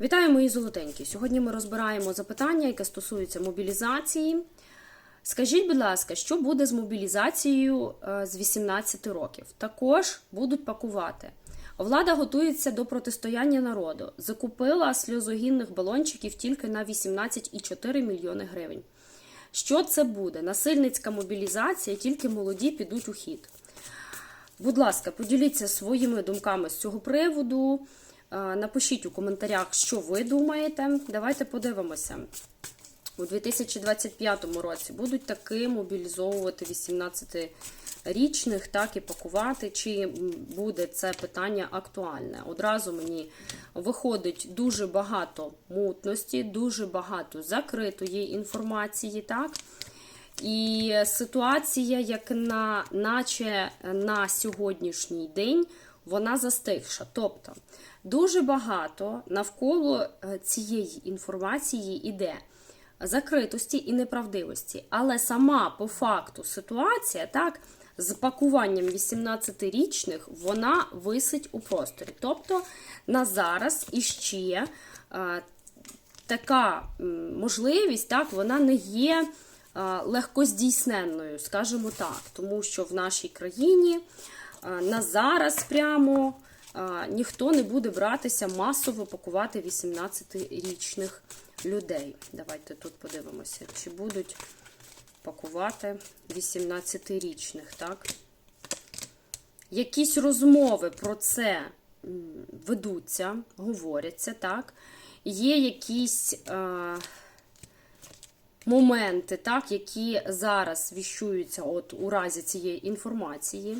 Вітаю, мої золотенькі! Сьогодні ми розбираємо запитання, яке стосується мобілізації. Скажіть, будь ласка, що буде з мобілізацією е, з 18 років? Також будуть пакувати. Влада готується до протистояння народу. Закупила сльозогінних балончиків тільки на 18,4 мільйони гривень. Що це буде? Насильницька мобілізація, тільки молоді підуть у хід. Будь ласка, поділіться своїми думками з цього приводу. Е, Напишіть у коментарях, що ви думаєте. Давайте подивимося. У 2025 році будуть таки мобілізовувати 18-річних, так і пакувати, чи буде це питання актуальне. Одразу мені виходить дуже багато мутності, дуже багато закритої інформації, так? І ситуація, як на, наче на сьогоднішній день, вона застигша. Тобто дуже багато навколо е, цієї інформації іде закритості і неправдивості. Але сама по факту ситуація, так, з пакуванням 18-річних, вона висить у просторі. Тобто на зараз іще е, така можливість, так, вона не є е, легкоздійсненною, скажімо так, тому що в нашій країні на зараз прямо ніхто не буде братися масово пакувати 18-річних людей. Давайте тут подивимося, чи будуть пакувати 18-річних, так? Якісь розмови про це ведуться, говоряться, так? Є якісь е, моменти, так, які зараз віщуються от, у разі цієї інформації.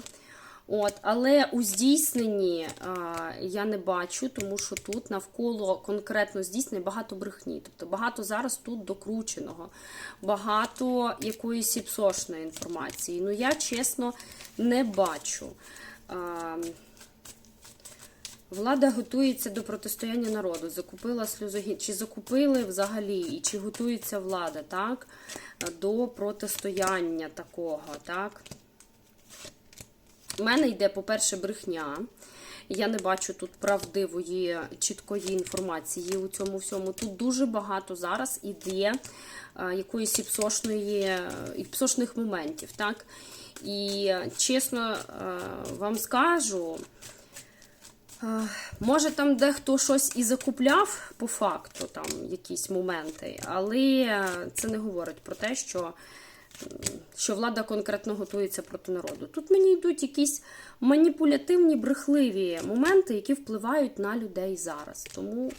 От, але у здійсненні а, я не бачу, тому що тут навколо конкретно здійснення багато брехні. Тобто багато зараз тут докрученого, багато якоїсь іпсошної інформації. Ну я чесно не бачу. А, Влада готується до протистояння народу. Закупила сльозогін. Чи закупили взагалі, і чи готується влада так, до протистояння такого, так? У мене йде, по-перше, брехня. Я не бачу тут правдивої, чіткої інформації у цьому всьому. Тут дуже багато зараз іде е, якоїсь іпсошної, е, іпсошних моментів. так? І чесно е, вам скажу, може там дехто щось і закупляв по факту, там якісь моменти, але це не говорить про те, що що влада конкретно готується проти народу. Тут мені йдуть якісь маніпулятивні, брехливі моменти, які впливають на людей зараз. Тому